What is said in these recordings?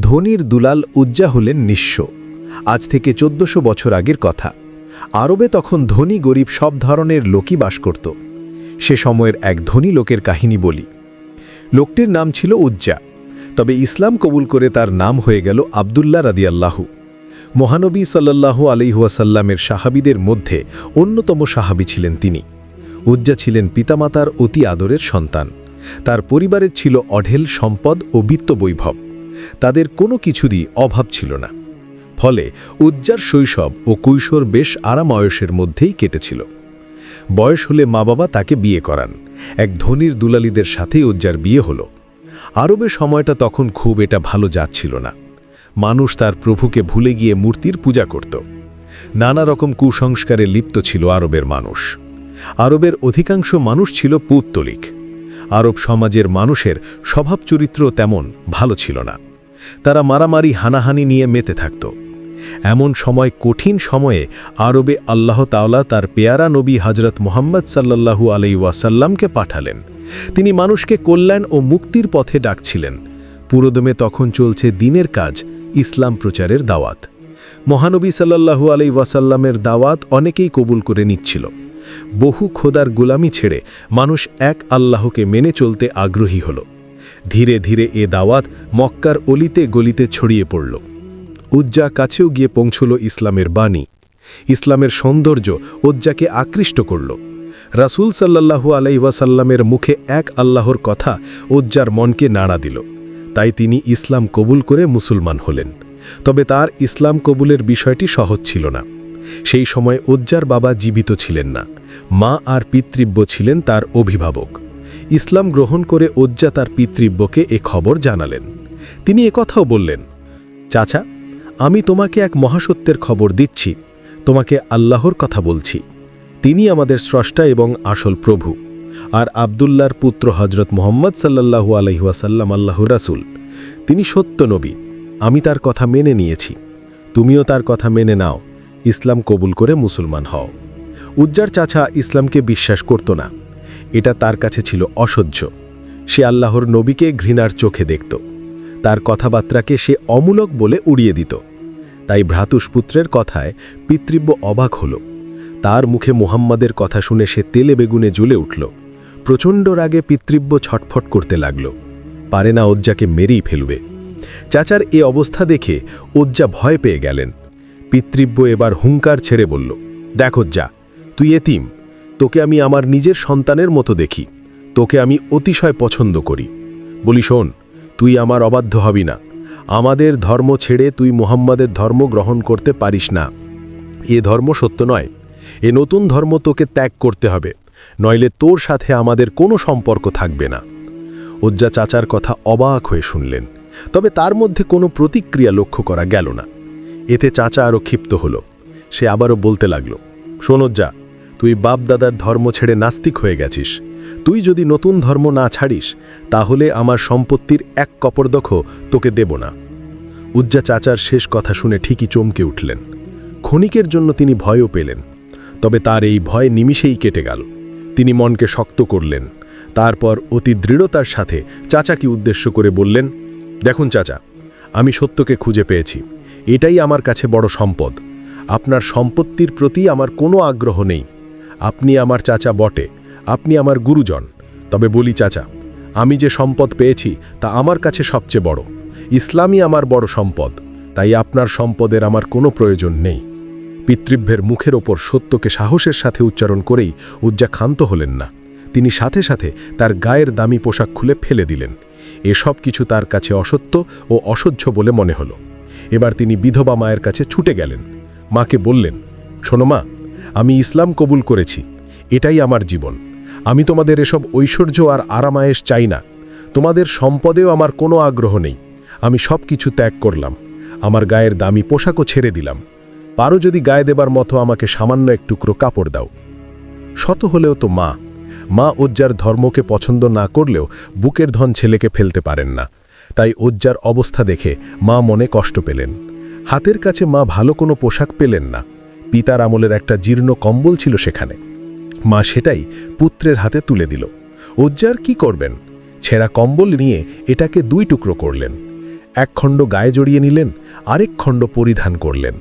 ধনির দুলাল উজ্জা হলেন নিঃস্ব। আজ থেকে চোদ্দশো বছর আগের কথা। আরবে তখন ধনী গরিব সব ধরনের লোকই বাস করত। সে সময়ের এক ধনী লোকের কাহিনী বলি। লোকটির নাম ছিল উজ্জা। তবে ইসলাম কবুল করে তার নাম হয়ে গেল আবদুল্লাহ রাদিয়াল্লাহু। মহানবী সাল্লাল্লাহু আলিহাসাল্লামের সাহাবিদের মধ্যে অন্যতম সাহাবি ছিলেন তিনি। উজ্জা ছিলেন পিতামাতার অতি আদরের সন্তান। তার পরিবারের ছিল অঢেল সম্পদ ও বিত্ত বৈভব। তাদের কোনো কিছুরই অভাব ছিল না। ফলে উজ্জার শৈশব ও কৈশোর বেশ আরাময়সের মধ্যেই কেটেছিল। বয়স হলে মা বাবা তাকে বিয়ে করান। এক ধনির দুলালিদের সাথেই উজ্জার বিয়ে হলো। আরবে সময়টা তখন খুব এটা ভালো যাচ্ছিল না। মানুষ তার প্রভুকে ভুলে গিয়ে মূর্তির পূজা করত। নানা রকম কুসংস্কারে লিপ্ত ছিল আরবের মানুষ। আরবের অধিকাংশ মানুষ ছিল পুত্তলিক। আরব সমাজের মানুষের স্বভাব চরিত্র তেমন ভালো ছিল না। তারা মারামারি, হানাহানি নিয়ে মেতে থাকত। এমন সময়, কঠিন সময়ে আরবে আল্লাহ তাওলা তার পেয়ারা নবী হজরত মোহাম্মদ সাল্লাল্লাহু আলাই ওয়াসাল্লামকে পাঠালেন। তিনি মানুষকে কল্যাণ ও মুক্তির পথে ডাকছিলেন। পুরোদমে তখন চলছে দিনের কাজ, ইসলাম প্রচারের দাওয়াত। মহানবী সাল্লাল্লাহু আলাই ওয়াসাল্লামের দাওয়াত অনেকেই কবুল করে নিচ্ছিল। বহু খোদার গুলামি ছেড়ে মানুষ এক আল্লাহকে মেনে চলতে আগ্রহী হল। ধীরে ধীরে এ দাওয়াত মক্কার অলিতে গলিতে ছড়িয়ে পড়ল। উজ্জা কাছেও গিয়ে পৌঁছল ইসলামের বাণী। ইসলামের সৌন্দর্য উজ্জাকে আকৃষ্ট করল। রাসূল সাল্লাল্লাহু আলাইসাল্লামের মুখে এক আল্লাহর কথা উজ্জার মনকে নাড়া দিল। তাই তিনি ইসলাম কবুল করে মুসলমান হলেন। তবে তার ইসলাম কবুলের বিষয়টি সহজ ছিল না। সেই সময় উজ্জার বাবা জীবিত ছিলেন না। মা আর পিতৃব্য ছিলেন তার অভিভাবক। ইসলাম গ্রহণ করে উজ্জা তার পিতৃব্যকে এ খবর জানালেন। তিনি একথাও বললেন, চাচা, আমি তোমাকে এক মহাসত্যের খবর দিচ্ছি। তোমাকে আল্লাহর কথা বলছি। তিনি আমাদের স্রষ্টা এবং আসল প্রভু। আর আবদুল্লার পুত্র হজরত মোহাম্মদ সাল্লাহু আলহিহাসাল্লাম আল্লাহর রাসুল। তিনি সত্য নবী। আমি তার কথা মেনে নিয়েছি। তুমিও তার কথা মেনে নাও। ইসলাম কবুল করে মুসলমান হও। উজ্জার চাচা ইসলামকে বিশ্বাস করত না। এটা তার কাছে ছিল অসহ্য। সে আল্লাহর নবীকে ঘৃণার চোখে দেখত। তার কথাবার্তাকে সে অমূলক বলে উড়িয়ে দিত। তাই ভ্রাতুষ্পুত্রের কথায় পিতৃব্য অবাক হল। তার মুখে মুহাম্মাদের কথা শুনে সে তেলে বেগুনে জ্বলে উঠল। প্রচণ্ড রাগে পিতৃব্য ছটফট করতে লাগল। পারে না ওজ্জাকে মেরেই ফেলবে। চাচার এ অবস্থা দেখে ওজ্জা ভয় পেয়ে গেলেন। পিতৃব্য এবার হুঙ্কার ছেড়ে বলল, দেখো যা, তুই এতিম, তোকে আমি আমার নিজের সন্তানের মতো দেখি, তোকে আমি অতিশয় পছন্দ করি। বলি, শোন, তুই আমার অবাধ্য হবি না, আমাদের ধর্ম ছেড়ে তুই মুহাম্মাদের ধর্ম গ্রহণ করতে পারিস না। এ ধর্ম সত্য নয়, এ নতুন ধর্ম তোকে ত্যাগ করতে হবে, নইলে তোর সাথে আমাদের কোনো সম্পর্ক থাকবে না। উজ্জা চাচার কথা অবাক হয়ে শুনলেন, তবে তার মধ্যে কোনো প্রতিক্রিয়া লক্ষ্য করা গেল না। এতে চাচা আরও ক্ষিপ্ত হল। সে আবারও বলতে লাগল শোনজ্জা তুই বাপদাদার ধর্ম ছেড়ে নাস্তিক হয়ে গেছিস। তুই যদি নতুন ধর্ম না ছাড়িস, তাহলে আমার সম্পত্তির এক কপরদখ তোকে দেব না। উজ্জা চাচার শেষ কথা শুনে ঠিকই চমকে উঠলেন। ক্ষণিকের জন্য তিনি ভয়ও পেলেন, তবে তার এই ভয় নিমিষেই কেটে গেল। তিনি মনকে শক্ত করলেন, তারপর অতি দৃঢ়তার সাথে চাচাকে উদ্দেশ্য করে বললেন, দেখুন চাচা, আমি সত্যকে খুঁজে পেয়েছি। এটাই আমার কাছে বড় সম্পদ। আপনার সম্পত্তির প্রতি আমার কোনো আগ্রহ নেই। আপনি আমার চাচা বটে, আপনি আমার গুরুজন। তবে বলি চাচা, আমি যে সম্পদ পেয়েছি তা আমার কাছে সবচেয়ে বড়। ইসলামই আমার বড় সম্পদ, তাই আপনার সম্পদের আমার কোনো প্রয়োজন নেই। পিতৃভ্যের মুখের ওপর সত্যকে সাহসের সাথে উচ্চারণ করেই উজ্জা ক্ষান্ত হলেন না। তিনি সাথে সাথে তার গায়ের দামি পোশাক খুলে ফেলে দিলেন। এসব কিছু তার কাছে অসত্য ও অসহ্য বলে মনে হলো। এবার তিনি বিধবা মায়ের কাছে ছুটে গেলেন। মাকে বললেন, শোনো মা, আমি ইসলাম কবুল করেছি, এটাই আমার জীবন। আমি তোমাদের এসব ঐশ্বর্য আর আরামায়েশ চাই না। তোমাদের সম্পদেও আমার কোনো আগ্রহ নেই। আমি সব কিছু ত্যাগ করলাম। আমার গায়ের দামি পোশাকও ছেড়ে দিলাম। পারো যদি গায়ে দেবার মতো আমাকে সামান্য এক টুকরো কাপড় দাও। শত হলেও তো মা মা ওজ্জার ধর্মকে পছন্দ না করলেও বুকের ধন ছেলেকে ফেলতে পারেন না। তাই ওজ্জার অবস্থা দেখে মা মনে কষ্ট পেলেন। হাতের কাছে মা ভালো কোনো পোশাক পেলেন না। পিতার আমলের একটা জীর্ণ কম্বল ছিল সেখানে। মা সেটাই পুত্রের হাতে তুলে দিল। ওজ্জার কি করবেন? ছেঁড়া কম্বল নিয়ে এটাকে দুই টুকরো করলেন। এক খণ্ড গায়ে জড়িয়ে নিলেন, আরেক খণ্ড পরিধান করলেন।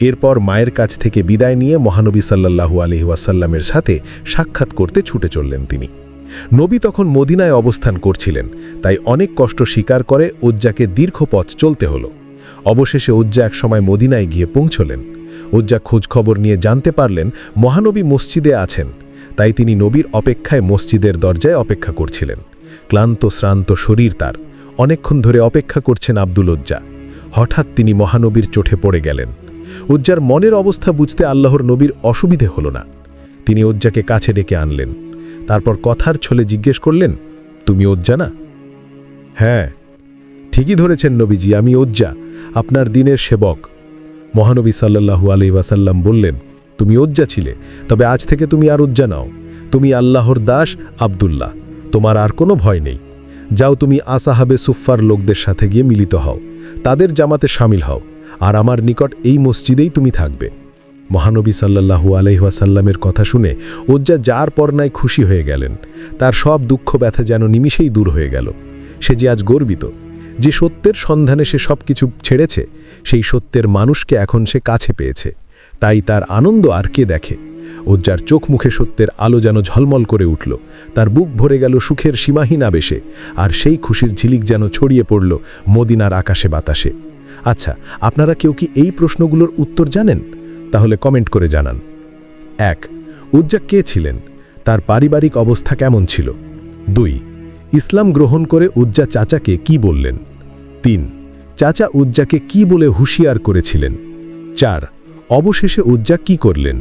এরপর মায়ের কাছ থেকে বিদায় নিয়ে মহানবী সাল্লাল্লাহু আলহি ওয়াসাল্লামের সাথে সাক্ষাৎ করতে ছুটে চললেন তিনি। নবী তখন মদিনায় অবস্থান করছিলেন, তাই অনেক কষ্ট স্বীকার করে উজ্জাকে দীর্ঘ পথ চলতে হলো। অবশেষে উজ্জা এক সময় মদিনায় গিয়ে পৌঁছলেন। উজ্জা খোঁজখবর নিয়ে জানতে পারলেন, মহানবী মসজিদে আছেন, তাই তিনি নবীর অপেক্ষায় মসজিদের দরজায় অপেক্ষা করছিলেন। ক্লান্ত, শ্রান্ত শরীর তার। অনেকক্ষণ ধরে অপেক্ষা করছেন আব্দুল উজ্জা। হঠাৎ তিনি মহানবীর চোখে পড়ে গেলেন। উজ্জার মনের অবস্থা বুঝতে আল্লাহর নবীর অসুবিধে হল না। তিনি উজ্জাকে কাছে ডেকে আনলেন। তারপর কথার ছলে জিজ্ঞেস করলেন, তুমি ওজ্জা না? হ্যাঁ ঠিকই ধরেছেন নবীজি, আমি ওজ্জা, আপনার দিনের সেবক। মহানবী সাল্লাল্লাহু আলি ওয়াসাল্লাম বললেন, তুমি ওজ্জা ছিলে, তবে আজ থেকে তুমি আর উজ্জা নাও। তুমি আল্লাহর দাস, আবদুল্লাহ, তোমার আর কোনো ভয় নেই। যাও তুমি আসাহাবে সুফফার লোকদের সাথে গিয়ে মিলিত হও, তাদের জামাতে সামিল হও, আর আমার নিকট এই মসজিদেই তুমি থাকবে। মহানবী সাল্লাল্লাহু আলহিহাসাল্লামের কথা শুনে উজ্জা যার পর্নায় খুশি হয়ে গেলেন। তার সব দুঃখ ব্যথা যেন নিমিষেই দূর হয়ে গেল। সে যে আজ গর্বিত, যে সত্যের সন্ধানে সে সব কিছু ছেড়েছে, সেই সত্যের মানুষকে এখন সে কাছে পেয়েছে। তাই তার আনন্দ আর কে দেখে? উজ্জার চোখ মুখে সত্যের আলো যেন ঝলমল করে উঠল। তার বুক ভরে গেল সুখের সীমাহীন আবেশে, আর সেই খুশির ঝিলিক যেন ছড়িয়ে পড়ল মদিনার আকাশে বাতাসে। আচ্ছা আপনারা কেউ কি এই প্রশ্নগুলোর উত্তর জানেন? তাহলে কমেন্ট করে জানান। এক উজ্জা কে ছিলেন? তার পারিবারিক অবস্থা কেমন ছিল? দুই, ইসলাম গ্রহণ করে উজ্জা চাচাকে কি বললেন? তিন, চাচা উজ্জাকে কি বলে হুঁশিয়ার করেছিলেন? চার, অবশেষে উজ্জা কি করলেন?